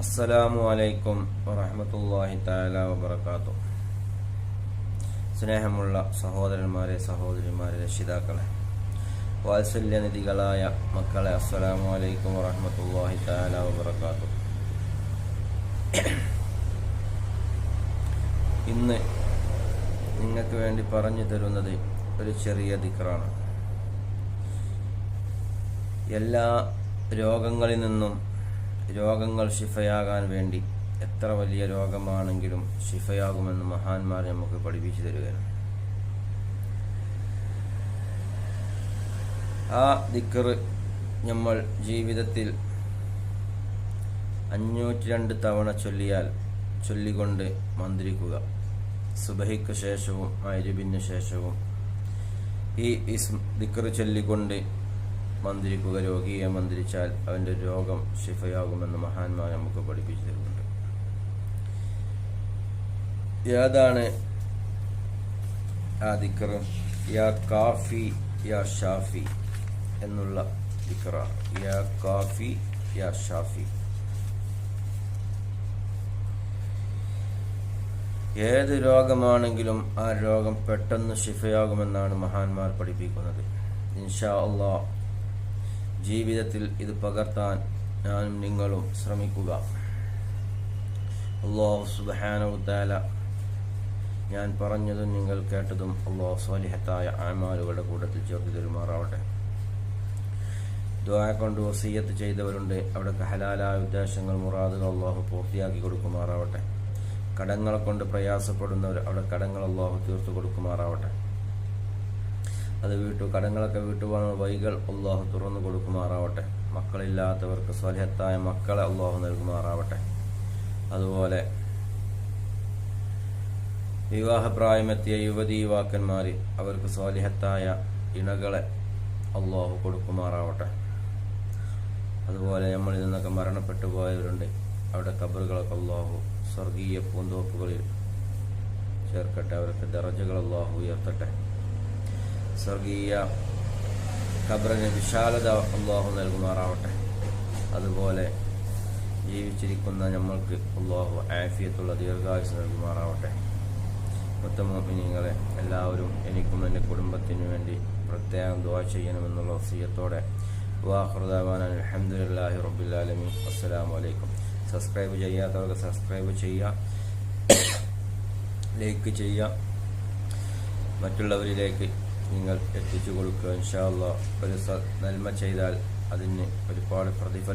അസ്സലാമു അലൈക്കും വറഹമത്തല്ലാഹി താല വബർക്കാത്തു സ്നേഹമുള്ള സഹോദരന്മാരെ സഹോദരിമാരെ രക്ഷിതാക്കളെ വാത്സല്യനിധികളായ മക്കളെ അസ്സലാമു അലൈക്കും വറഹമത്തല്ലാഹി താല വബർക്കാത്തു ഇന്ന് നിങ്ങൾക്ക് വേണ്ടി പറഞ്ഞു തരുന്നത് ഒരു ചെറിയ ദിക്റാണ്. എല്ലാ രോഗങ്ങളിൽ നിന്നും രോഗങ്ങൾ ശിഫയാകാൻ വേണ്ടി എത്ര വലിയ രോഗമാണെങ്കിലും ശിഫയാകുമെന്ന് മഹാന്മാർ നമുക്ക് പഠിപ്പിച്ചു തരികയാണ്. ആ ദിക്കറ് നമ്മൾ ജീവിതത്തിൽ അഞ്ഞൂറ്റി രണ്ട് തവണ ചൊല്ലിയാൽ ചൊല്ലിക്കൊണ്ട് മന്ത്രിക്കുക. സുബഹിക്ക് ശേഷവും മൈരുബിന് ശേഷവും ഈ ഇസ് ദിക്കറ് ചൊല്ലിക്കൊണ്ട് മന്ത്രിക്കുക രോഗിയെ മന്ത്രിച്ചാൽ അവന്റെ രോഗം ശിഫയാകുമെന്ന് മഹാന്മാർ നമുക്ക് പഠിപ്പിച്ചു തരുന്നുണ്ട്. ഏതാണ് ആ ദിക്കറ് യാ കാഫി യാ ഷാഫി എന്നുള്ള ദിക്കറാണ് യാ കാഫി യാ ഷാഫി. ഏത് രോഗമാണെങ്കിലും ആ രോഗം പെട്ടെന്ന് ശിഫയാകുമെന്നാണ് മഹാന്മാർ പഠിപ്പിക്കുന്നത്. ഇൻഷാ അള്ളാഹ് ജീവിതത്തിൽ ഇത് പകർത്താൻ ഞാനും നിങ്ങളും ശ്രമിക്കുക. അള്ളാഹു സുബാനവുത്താല ഞാൻ പറഞ്ഞതും നിങ്ങൾ കേട്ടതും അള്ളാഹു സ്വാലിഹത്തായ ആമാലുകളുടെ കൂട്ടത്തിൽ ചേർത്ത് തരുമാറാവട്ടെ. ദ്വായ കൊണ്ട് വസീയത്ത് ചെയ്തവരുണ്ട്. അവിടെ ഹലാലായ ഉദ്ദേശങ്ങൾ മുറാദുകൾ അള്ളാഹു പൂർത്തിയാക്കി കൊടുക്കുമാറാവട്ടെ. കടങ്ങളെ കൊണ്ട് പ്രയാസപ്പെടുന്നവർ അവിടെ കടങ്ങൾ അള്ളാഹു തീർത്തു കൊടുക്കുമാറാവട്ടെ. അത് വീട്ടു കടങ്ങളൊക്കെ വീട്ടുപോകുന്ന വൈകൾ അള്ളാഹു തുറന്നു കൊടുക്കുമാറാവട്ടെ. മക്കളില്ലാത്തവർക്ക് സ്വലഹത്തായ മക്കളെ അള്ളാഹു നൽകുമാറാവട്ടെ. അതുപോലെ വിവാഹപ്രായമെത്തിയ യുവതി യുവാക്കന്മാർ അവർക്ക് സ്വാലിഹത്തായ ഇണകളെ അള്ളാഹു കൊടുക്കുമാറാവട്ടെ. അതുപോലെ നമ്മളിൽ നിന്നൊക്കെ മരണപ്പെട്ടു പോയവരുണ്ട്. അവിടെ കബറുകളൊക്കെ അള്ളാഹു സ്വർഗീയ പൂന്തോപ്പുകളിൽ ചേർക്കട്ടെ. അവർക്ക് ദറജകൾ അള്ളാഹു ഉയർത്തട്ടെ. സ്വർഗീയ ഖബറിന് വിശാലത അള്ളാഹു നൽകുമാറാവട്ടെ. അതുപോലെ ജീവിച്ചിരിക്കുന്ന നമ്മൾക്ക് അള്ളാഹു ആഫിയത്തുള്ള ദീർഘായുസ് നൽകുമാറാവട്ടെ. മുത്തമോമിനിങ്ങളെ എല്ലാവരും എനിക്കും എന്റെ കുടുംബത്തിനു വേണ്ടി പ്രത്യേകം ദുവാ ചെയ്യണമെന്നുള്ള വസീയത്തോടെ വാഹൃദാൻ അലഹമുല്ലാഹി റബുല്ലാലമി അസ്സലാമു അലൈക്കും. സബ്സ്ക്രൈബ് ചെയ്യാത്തവർക്ക് സബ്സ്ക്രൈബ് ചെയ്യുക ലൈക്ക് ചെയ്യുക. മറ്റുള്ളവരിലേക്ക് നിങ്ങൾ എത്തിച്ചു കൊടുക്കുക. ഇൻഷാല്ല ഒരു നന്മ ചെയ്താൽ അതിന് ഒരുപാട് പ്രതിഫലം